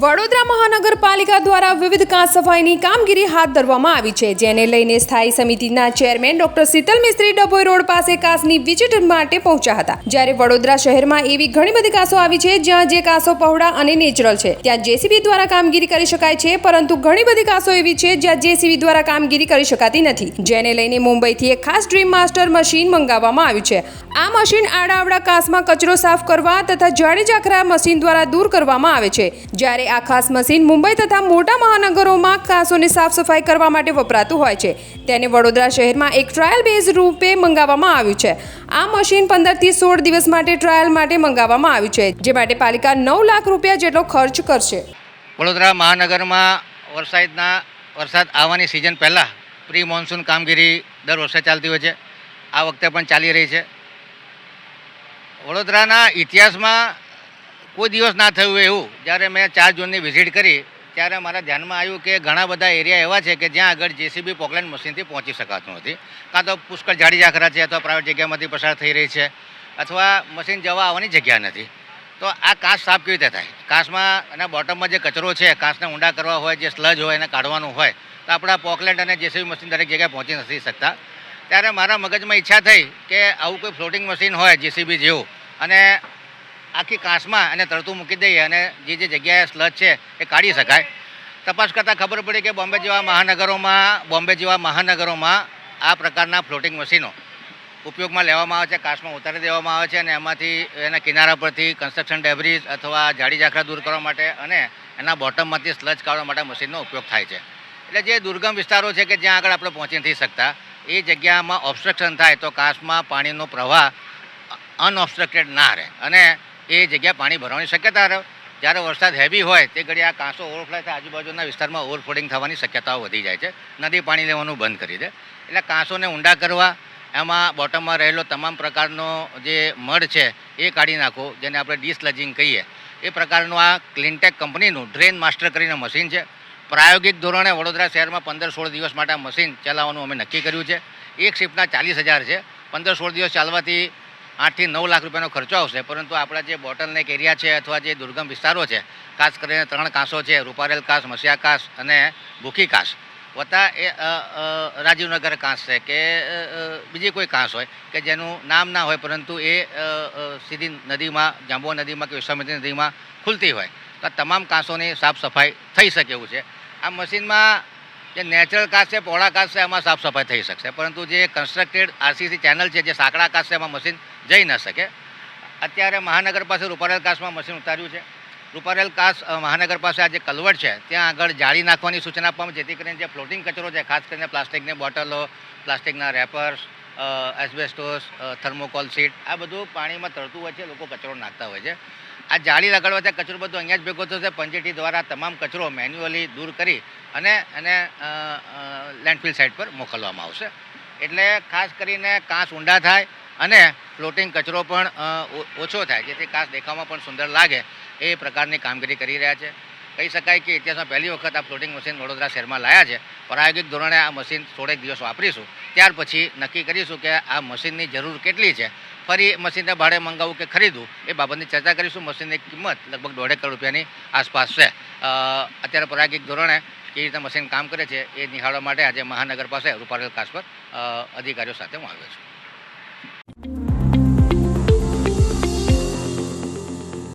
વડોદરા મહાનગરપાલિકા દ્વારા વિવિધ કાંસ સફાઈની કામગીરી હાથ ધરવામાં આવી છે, જેને લઈને સ્થાયી સમિતિના chairman doctor Shital Mistry Dabhoi road પાસે કાસની વિઝિટ માટે પહોંચ્યા હતા. જ્યારે વડોદરા શહેરમાં એવી ઘણી બધી કાસો આવી છે, જ્યાં જે કાસો પહોળા અને નેચરલ છે. ત્યાં જેસીબી દ્વારા કામગીરી કરી શકાય છે, પરંતુ ઘણી બધી કાસો એવી છે, જ્યાં જેસીબી દ્વારા કામગીરી કરી શકાતી નથી, જેને લઈને મુંબઈથી એક ખાસ ડ્રીમ માસ્ટર મશીન મંગાવવામાં આવ્યું છે. આ મશીન આડાઅવળા કાસમાં કચરો સાફ કરવા તથા જાડી જાખરા મશીન દ્વારા દૂર કરવામાં આવે છે. જ્યારે આ ખાસ મશીન મુંબઈ તથા મોટા મહાનગરોમાં ખાસોની સાફ સફાઈ કરવા માટે વપરાતું હોય છે. તેને વડોદરા શહેરમાં એક ટ્રાયલ બેઝ રૂપે મંગાવવામાં આવ્યું છે. આ મશીન પંદરથી સોળ દિવસ માટે ટ્રાયલ માટે મંગાવવામાં આવ્યું છે, જે માટે પાલિકા નવ લાખ રૂપિયા જેટલો ખર્ચ કરશે. વડોદરા મહાનગરમાં વરસાદના, વરસાદ આવવાની સિઝન પહેલાં પ્રી મોન્સૂન કામગીરી દર વર્ષે ચાલતી હોય છે. આ વખતે પણ ચાલી રહી છે. વડોદરાના ઇતિહાસમાં કોઈ દિવસ ના થયું એવું. જ્યારે મેં ચાર જૂનની વિઝિટ કરી, ત્યારે મારા ધ્યાનમાં આવ્યું કે ઘણા બધા એરિયા એવા છે કે જ્યાં આગળ જેસીબી પોકલેન્ડ મશીનથી પહોંચી શકાતું નથી. કાં તો પુષ્કળ જાડી ઝાખરા છે અથવા પ્રાઇવેટ જગ્યામાંથી પસાર થઈ રહી છે અથવા મશીન જવા આવવાની જગ્યા નથી. તો આ કાંસ સાફ કેવી રીતે થાય? કાંસમાં એના બોટમમાં જે કચરો છે કાંસને ઊંડા કરવા હોય, જે સ્લજ હોય, એને કાઢવાનું હોય, તો આપણા પોકલેન્ડ અને જેસીબી મશીન દરેક જગ્યાએ પહોંચી નથી શકતા. ત્યારે મારા મગજમાં ઈચ્છા થઈ કે આવું કોઈ ફ્લોટિંગ મશીન હોય જેસીબી જેવું. અને આખી કાંસમાં એને તરતું મૂકી દઈએ અને જે જે જગ્યાએ સ્લજ છે એ કાઢી શકાય. તપાસ કરતાં ખબર પડી કે બોમ્બે જેવા મહાનગરોમાં, બોમ્બે જેવા મહાનગરોમાં આ પ્રકારના ફ્લોટિંગ મશીનો ઉપયોગમાં લેવામાં આવે છે, કાશમાં ઉતારી દેવામાં આવે છે અને એમાંથી એના કિનારા પરથી કન્સ્ટ્રક્શન ડેબ્રીઝ અથવા જાડી ઝાખરા દૂર કરવા માટે અને એના બોટમમાંથી સ્લજ કાઢવા માટે મશીનનો ઉપયોગ થાય છે. એટલે જે દુર્ગમ વિસ્તારો છે કે જ્યાં આગળ આપણે પહોંચી નથી શકતા, એ જગ્યામાં ઓબ્સ્ટ્રક્શન થાય તો કાશમાં પાણીનો પ્રવાહ અનઓબ્સ્ટ્રક્ટેડ ના રહે. અને એ જગ્યા પાણી ભરવાની શક્યતા રહે. જ્યારે વરસાદ હેવી હોય, તે ઘડી આ કાંસો ઓવરફ્લો થાય, આજુબાજુના વિસ્તારમાં ઓવરફ્લોડિંગ થવાની શક્યતાઓ વધી જાય છે. નદી પાણી લેવાનું બંધ કરી દે. એટલે કાંસોને ઊંડા કરવા, એમાં બોટમમાં રહેલો તમામ પ્રકારનો જે મડ છે, એ કાઢી નાખો, જેને આપણે ડિસલજિંગ કહીએ. એ પ્રકારનું આ ક્લિનટેક કંપનીનું ડ્રેન માસ્ટર કરીને મશીન છે. પ્રાયોગિક ધોરણે વડોદરા શહેરમાં પંદર સોળ દિવસ માટે મશીન ચલાવવાનું અમે નક્કી કર્યું છે. એક શિફ્ટના ચાલીસ હજાર છે. પંદર સોળ દિવસ ચાલવાથી આઠથી નવ લાખ રૂપિયાનો ખર્ચો આવશે. પરંતુ આપણા જે બોટલનેક એરિયા છે અથવા જે દુર્ગમ વિસ્તારો છે, ખાસ કરીને ત્રણ કાંસો છે, રૂપારેલ કાંસ મસિયા કાંસ અને ભૂખી કાંસ. વત્તા એ રાજીવનગર કાંસ છે કે બીજી કોઈ કાંસ હોય કે જેનું નામ ના હોય પરંતુ એ સીધી નદીમાં જાંબુઆ નદીમાં કે વિશ્વામિત્રી નદીમાં ખુલતી હોય. તો તમામ કાંસોની સાફ સફાઈ થઈ શકે એવું છે. આ મશીનમાં જે નેચરલ કાસ્ટ છે, પહોળા કાસ્ટ છે એમાં સાફ સફાઈ થઈ શકશે. પરંતુ જે કન્સ્ટ્રક્ટેડ આરસીસી ચેનલ છે, જે સાંકડા કાસ્ટ છે, એમાં મશીન જઈ ન શકે. અત્યારે મહાનગર પાસે રૂપારેલ કાસ્ટમાં મશીન ઉતાર્યું છે. રૂપારેલ કાસ્ટ મહાનગર પાસે આ જે કલવટ છે, ત્યાં આગળ જાળી નાખવાની સૂચના આપવામાં જેથી કરીને જે ફ્લોટિંગ કચરો છે, ખાસ કરીને પ્લાસ્ટિકની બોટલો, પ્લાસ્ટિકના રેપર્સ એસ્બેસ્ટોસ થર્મોકોલ સીટ આ બધું પાણીમાં તરતું હોય છે, લોકો કચરો નાખતા હોય છે. આ જાળી લગાડવાથી કચરો બધો અહીંયા જ ભેગો થશે પંચેટી દ્વારા તમામ કચરો મેન્યુઅલી દૂર કરી અને એને લેન્ડફિલ સાઇટ પર મોકલવામાં આવશે. એટલે ખાસ કરીને કાંસ ઊંડા થાય અને ફ્લોટિંગ કચરો પણ ઓછો થાય, જેથી કાંસ દેખાવમાં પણ સુંદર લાગે એ પ્રકારની કામગીરી કરી રહ્યા છે. કહી શકાય કે ઇતિહાસમાં પહેલી વખત આ ફ્લોટિંગ મશીન વડોદરા શહેરમાં લાયા છે. પ્રાયોગિક ધોરણે આ મશીન થોડેક દિવસ વાપરીશું. ત્યાર પછી નક્કી કરીશું કે આ મશીનની જરૂર કેટલી છે. ફરી મશીનને ભાડે મંગાવવું કે ખરીદવું, એ બાબતની ચર્ચા કરીશું. મશીનની કિંમત લગભગ દોઢેક કરોડ રૂપિયાની આસપાસ છે. અત્યારે પ્રાયોગિક ધોરણે કેવી રીતે મશીન કામ કરે છે એ નિહાળવા માટે આજે મહાનગર પાસે રૂપારેલ પર અધિકારીઓ સાથે હું આવ્યો છું.